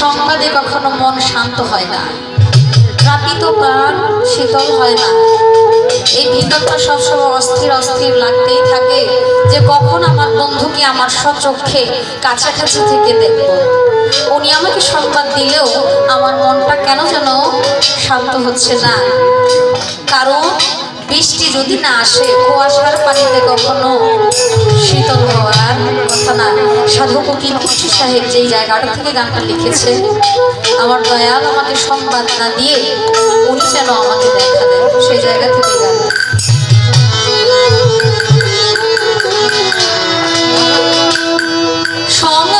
সংবাদে কখনো মন শান্ত হয় না। রাপিত প্রাণ শীতল হয় না। এই ভিতরটা সবসময় অস্থির অস্থির লাগতেই থাকে যে কখন আমার বন্ধুকে আমার সচক্ষে কাছাকাছি থেকে দেখব। উনি আমাকে সংবাদ দিলেও আমার মনটা কেন যেন শান্ত হচ্ছে না। কারণ বৃষ্টি যদি না আসে, কুয়াশার পানিতে কখনো শীতল হওয়ার কথা না। সাধু ফকির সাহেব যেই জায়গাটা থেকে গানটা লিখেছে, আমার দয়াল আমাকে সংবাদ না দিয়ে উনি যেন আমাকে দেখা দেয় সেই জায়গা থেকে গান সংবাদ